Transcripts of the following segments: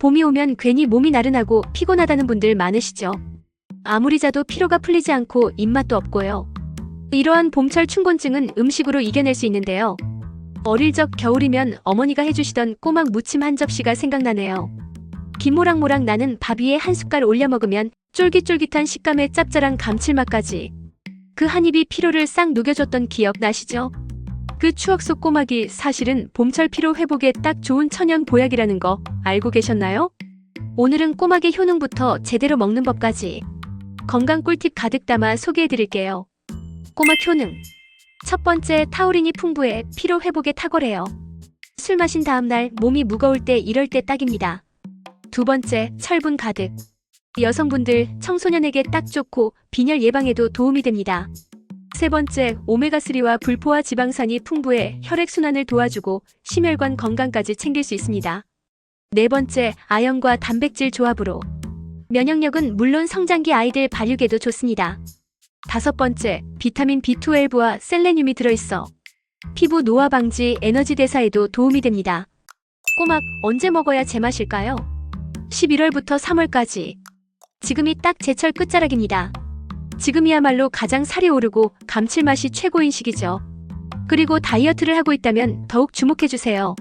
봄이 오면 괜히 몸이 나른하고 피곤하다는 분들 많으시죠? 아무리 자도 피로가 풀리지 않고 입맛도 없고요. 이러한 봄철 춘곤증은 음식으로 이겨낼 수 있는데요. 어릴 적 겨울이면 어머니가 해주시던 꼬막 무침 한 접시가 생각나네요. 김모락모락 나는 밥 위에 한 숟갈 올려 먹으면 쫄깃쫄깃한 식감의 짭짤한 감칠맛까지. 그 한 입이 피로를 싹 녹여줬던 기억 나시죠? 그 추억 속 꼬막이 사실은 봄철 피로 회복에 딱 좋은 천연 보약이라는 거 알고 계셨나요? 오늘은 꼬막의 효능부터 제대로 먹는 법까지 건강 꿀팁 가득 담아 소개해 드릴게요. 꼬막 효능. 첫 번째, 타우린이 풍부해 피로 회복에 탁월해요. 술 마신 다음날 몸이 무거울 때 이럴 때 딱입니다. 두 번째, 철분 가득. 여성분들, 청소년에게 딱 좋고 빈혈 예방에도 도움이 됩니다. 세 번째, 오메가3와 불포화 지방산이 풍부해 혈액순환을 도와주고 심혈관 건강까지 챙길 수 있습니다. 네 번째, 아연과 단백질 조합으로 면역력은 물론 성장기 아이들 발육에도 좋습니다. 다섯 번째, 비타민 B12와 셀레늄이 들어있어 피부 노화 방지, 에너지 대사에도 도움이 됩니다. 꼬막 언제 먹어야 제맛일까요? 11월부터 3월까지. 지금이 딱 제철 끝자락입니다. 지금이야말로 가장 살이 오르고 감칠맛이 최고인 시기죠. 그리고 다이어트를 하고 있다면 더욱 주목해주세요.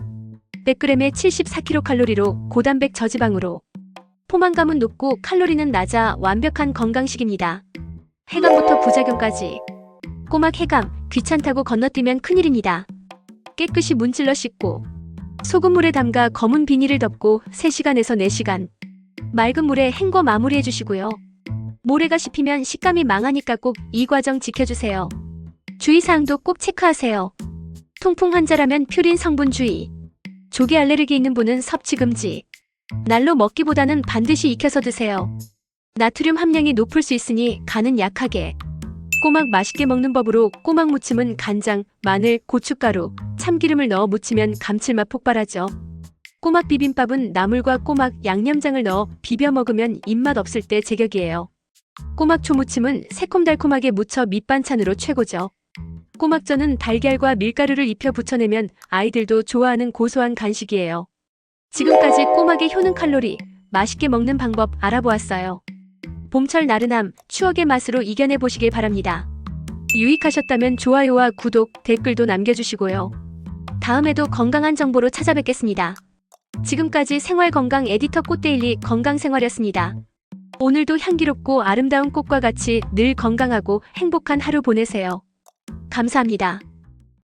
100g에 74kcal로 고단백 저지방으로 포만감은 높고 칼로리는 낮아 완벽한 건강식입니다. 해감부터 부작용까지. 꼬막 해감, 귀찮다고 건너뛰면 큰일입니다. 깨끗이 문질러 씻고 소금물에 담가 검은 비닐을 덮고 3시간에서 4시간 맑은 물에 헹궈 마무리해 주시고요. 모래가 씹히면 식감이 망하니까 꼭 이 과정 지켜주세요. 주의사항도 꼭 체크하세요. 통풍 환자라면 퓨린 성분 주의. 조개 알레르기 있는 분은 섭취 금지. 날로 먹기보다는 반드시 익혀서 드세요. 나트륨 함량이 높을 수 있으니 간은 약하게. 꼬막 맛있게 먹는 법으로 꼬막 무침은 간장, 마늘, 고춧가루, 참기름을 넣어 무치면 감칠맛 폭발하죠. 꼬막 비빔밥은 나물과 꼬막, 양념장을 넣어 비벼 먹으면 입맛 없을 때 제격이에요. 꼬막 초 무침은 새콤달콤하게 무쳐 밑반찬으로 최고죠. 꼬막전은 달걀과 밀가루를 입혀 부쳐내면 아이들도 좋아하는 고소한 간식이에요. 지금까지 꼬막의 효능 칼로리, 맛있게 먹는 방법 알아보았어요. 봄철 나른함, 추억의 맛으로 이겨내 보시길 바랍니다. 유익하셨다면 좋아요와 구독, 댓글도 남겨주시고요. 다음에도 건강한 정보로 찾아뵙겠습니다. 지금까지 생활건강 에디터 꽃데일리 건강생활이었습니다. 오늘도 향기롭고 아름다운 꽃과 같이 늘 건강하고 행복한 하루 보내세요. 감사합니다.